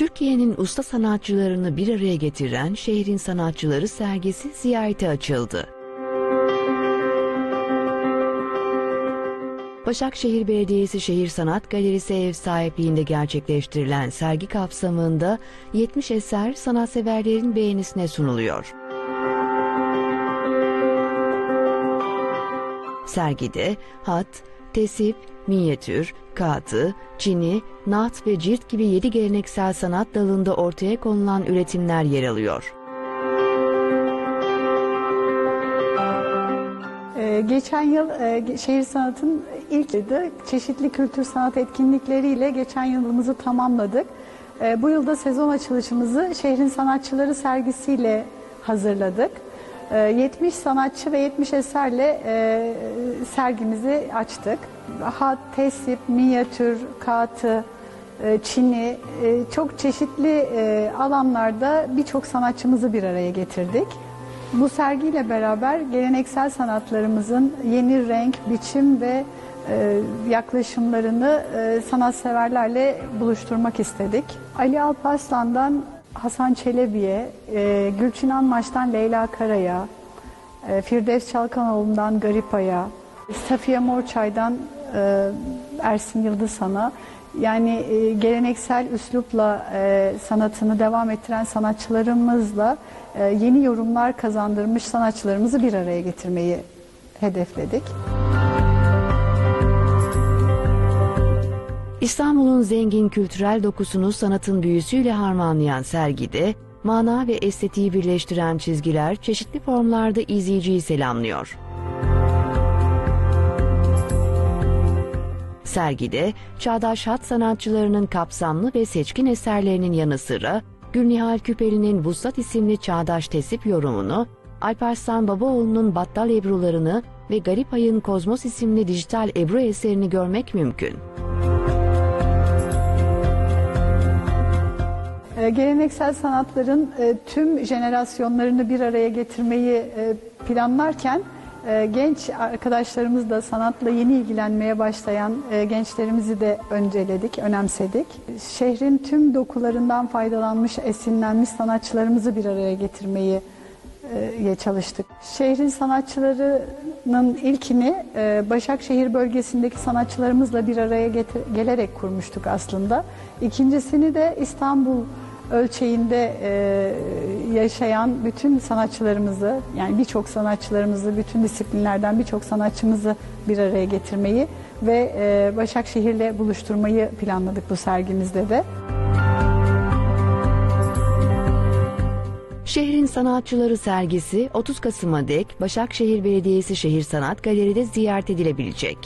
bölgesinin usta sanatçılarını bir araya getiren Şehrin Sanatçıları sergisi ziyarete açıldı. Başakşehir Belediyesi Şehir Sanat Galerisi ev sahipliğinde gerçekleştirilen sergi kapsamında 70 eser sanatseverlerin beğenisine sunuluyor. Sergide hat, tesip, minyatür, kağıtı, çini, naat ve cilt gibi 7 geleneksel sanat dalında ortaya konulan üretimler yer alıyor. Ee, geçen yıl e, şehir sanatın ilk yılıydı. Çeşitli kültür sanat etkinlikleriyle geçen yılımızı tamamladık. Ee, bu yılda sezon açılışımızı şehrin sanatçıları sergisiyle hazırladık. Ee, 70 sanatçı ve 70 eserle e, sergimizi açtık. Hat, tesip, minyatür, kağıtı, e, Çin'i e, çok çeşitli alanlarda birçok sanatçımızı bir araya getirdik. Bu sergiyle beraber geleneksel sanatlarımızın yeni renk, biçim ve yaklaşımlarını sanatseverlerle buluşturmak istedik. Ali Alparslan'dan Hasan Çelebi'ye, e, Gülçin Anmaç'tan Leyla Kara'ya, e, Firdevs Çalkanoğlu'ndan Garipa'ya, Safiye Morçay'dan e, Ersin Yıldızhan'a yani e, geleneksel üslupla sanatını devam ettiren sanatçılarımızla yeni yorumlar kazandırmış sanatçılarımızı bir araya getirmeyi hedefledik. İstanbul'un zengin kültürel dokusunu sanatın büyüsüyle harmanlayan sergide mana ve estetiği birleştiren çizgiler çeşitli formlarda izleyiciyi selamlıyor. Sergide çağdaş hat sanatçılarının kapsamlı ve seçkin eserlerinin yanı sıra Gülnihal Küpeli'nin Vuslat isimli çağdaş tesip yorumunu, Alparslan Babaoğlu'nun Battal Ebrularını ve Garip Ay'ın Kozmos isimli dijital Ebru eserini görmek mümkün. Geleneksel sanatların e, tüm jenerasyonlarını bir araya getirmeyi e, planlarken e, genç arkadaşlarımız da sanatla yeni ilgilenmeye başlayan gençlerimizi de önceledik, önemsedik. Şehrin tüm dokularından faydalanmış, esinlenmiş sanatçılarımızı bir araya getirmeyi çalıştık. Şehrin sanatçılarının ilkini Başakşehir bölgesindeki sanatçılarımızla bir araya gelerek kurmuştuk aslında. İkincisini de İstanbul ölçeğinde e, yaşayan bütün sanatçılarımızı yani birçok sanatçılarımızı bütün disiplinlerden birçok sanatçımızı bir araya getirmeyi ve e, Başakşehir'le buluşturmayı planladık bu sergimizde de. Şehrin Sanatçıları sergisi 30 Kasım'a dek Başakşehir Belediyesi Şehir Sanat Galeri'de ziyaret edilebilecek.